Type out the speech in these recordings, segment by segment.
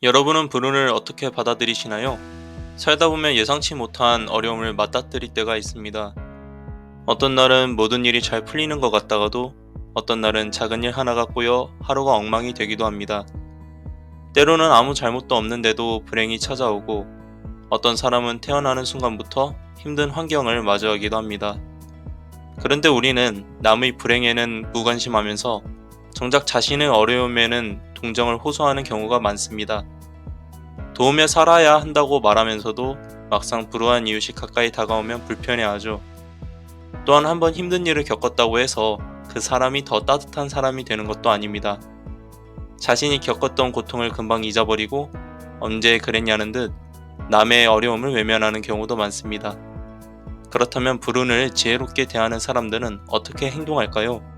여러분은 불운을 어떻게 받아들이시나요? 살다 보면 예상치 못한 어려움을 맞닥뜨릴 때가 있습니다. 어떤 날은 모든 일이 잘 풀리는 것 같다가도 어떤 날은 작은 일 하나가 꼬여 하루가 엉망이 되기도 합니다. 때로는 아무 잘못도 없는데도 불행이 찾아오고 어떤 사람은 태어나는 순간부터 힘든 환경을 마주하기도 합니다. 그런데 우리는 남의 불행에는 무관심하면서 정작 자신의 어려움에는 동정을 호소하는 경우가 많습니다. 도우며 살아야 한다고 말하면서도 막상 불우한 이웃이 가까이 다가오면 불편해하죠. 또한 한번 힘든 일을 겪었다고 해서 그 사람이 더 따뜻한 사람이 되는 것도 아닙니다. 자신이 겪었던 고통을 금방 잊어버리고 언제 그랬냐는 듯 남의 어려움을 외면하는 경우도 많습니다. 그렇다면 불운을 지혜롭게 대하는 사람들은 어떻게 행동할까요?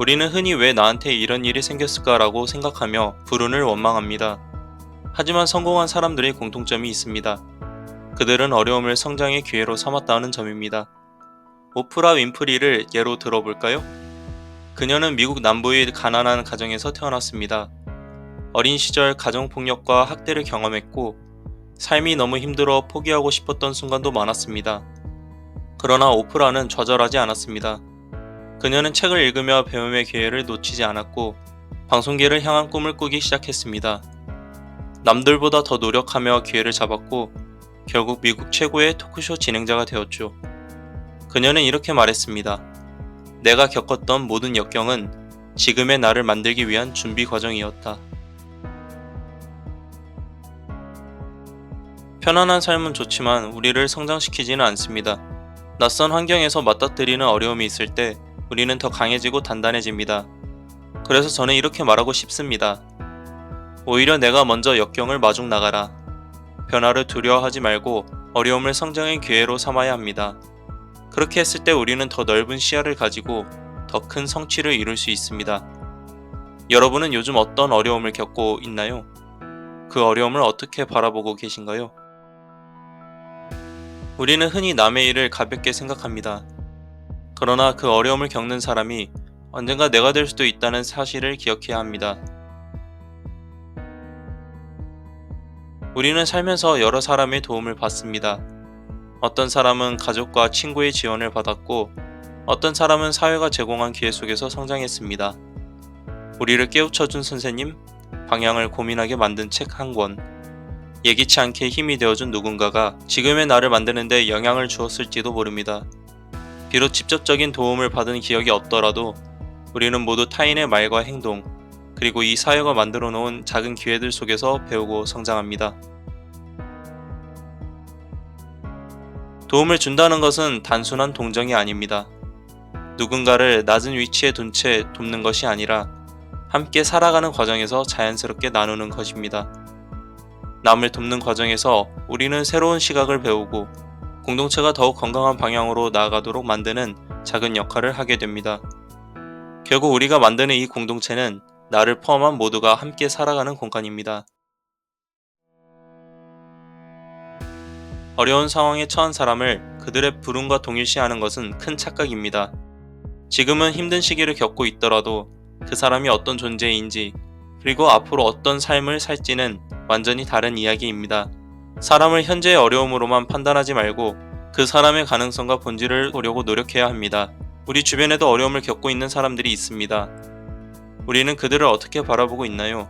우리는 흔히 왜 나한테 이런 일이 생겼을까라고 생각하며 불운을 원망합니다. 하지만 성공한 사람들의 공통점이 있습니다. 그들은 어려움을 성장의 기회로 삼았다는 점입니다. 오프라 윈프리를 예로 들어볼까요? 그녀는 미국 남부의 가난한 가정에서 태어났습니다. 어린 시절 가정폭력과 학대를 경험했고 삶이 너무 힘들어 포기하고 싶었던 순간도 많았습니다. 그러나 오프라는 좌절하지 않았습니다. 그녀는 책을 읽으며 배움의 기회를 놓치지 않았고 방송계를 향한 꿈을 꾸기 시작했습니다. 남들보다 더 노력하며 기회를 잡았고 결국 미국 최고의 토크쇼 진행자가 되었죠. 그녀는 이렇게 말했습니다. 내가 겪었던 모든 역경은 지금의 나를 만들기 위한 준비 과정이었다. 편안한 삶은 좋지만 우리를 성장시키지는 않습니다. 낯선 환경에서 맞닥뜨리는 어려움이 있을 때 우리는 더 강해지고 단단해집니다. 그래서 저는 이렇게 말하고 싶습니다. 오히려 내가 먼저 역경을 마중 나가라. 변화를 두려워하지 말고 어려움을 성장의 기회로 삼아야 합니다. 그렇게 했을 때 우리는 더 넓은 시야를 가지고 더 큰 성취를 이룰 수 있습니다. 여러분은 요즘 어떤 어려움을 겪고 있나요? 그 어려움을 어떻게 바라보고 계신가요? 우리는 흔히 남의 일을 가볍게 생각합니다. 그러나 그 어려움을 겪는 사람이 언젠가 내가 될 수도 있다는 사실을 기억해야 합니다. 우리는 살면서 여러 사람의 도움을 받습니다. 어떤 사람은 가족과 친구의 지원을 받았고, 어떤 사람은 사회가 제공한 기회 속에서 성장했습니다. 우리를 깨우쳐준 선생님, 방향을 고민하게 만든 책 한 권, 예기치 않게 힘이 되어준 누군가가 지금의 나를 만드는데 영향을 주었을지도 모릅니다. 비록 직접적인 도움을 받은 기억이 없더라도 우리는 모두 타인의 말과 행동, 그리고 이 사회가 만들어 놓은 작은 기회들 속에서 배우고 성장합니다. 도움을 준다는 것은 단순한 동정이 아닙니다. 누군가를 낮은 위치에 둔 채 돕는 것이 아니라 함께 살아가는 과정에서 자연스럽게 나누는 것입니다. 남을 돕는 과정에서 우리는 새로운 시각을 배우고 공동체가 더욱 건강한 방향으로 나아가도록 만드는 작은 역할을 하게 됩니다. 결국 우리가 만드는 이 공동체는 나를 포함한 모두가 함께 살아가는 공간입니다. 어려운 상황에 처한 사람을 그들의 불운과 동일시하는 것은 큰 착각입니다. 지금은 힘든 시기를 겪고 있더라도 그 사람이 어떤 존재인지 그리고 앞으로 어떤 삶을 살지는 완전히 다른 이야기입니다. 사람을 현재의 어려움으로만 판단하지 말고 그 사람의 가능성과 본질을 보려고 노력해야 합니다. 우리 주변에도 어려움을 겪고 있는 사람들이 있습니다. 우리는 그들을 어떻게 바라보고 있나요?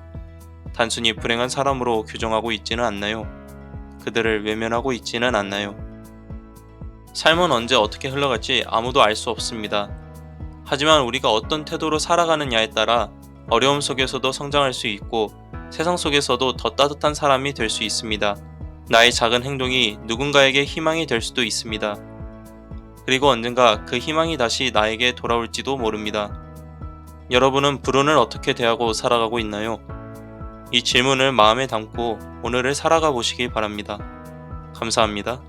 단순히 불행한 사람으로 규정하고 있지는 않나요? 그들을 외면하고 있지는 않나요? 삶은 언제 어떻게 흘러갈지 아무도 알 수 없습니다. 하지만 우리가 어떤 태도로 살아가느냐에 따라 어려움 속에서도 성장할 수 있고 세상 속에서도 더 따뜻한 사람이 될 수 있습니다. 나의 작은 행동이 누군가에게 희망이 될 수도 있습니다. 그리고 언젠가 그 희망이 다시 나에게 돌아올지도 모릅니다. 여러분은 불운을 어떻게 대하고 살아가고 있나요? 이 질문을 마음에 담고 오늘을 살아가 보시기 바랍니다. 감사합니다.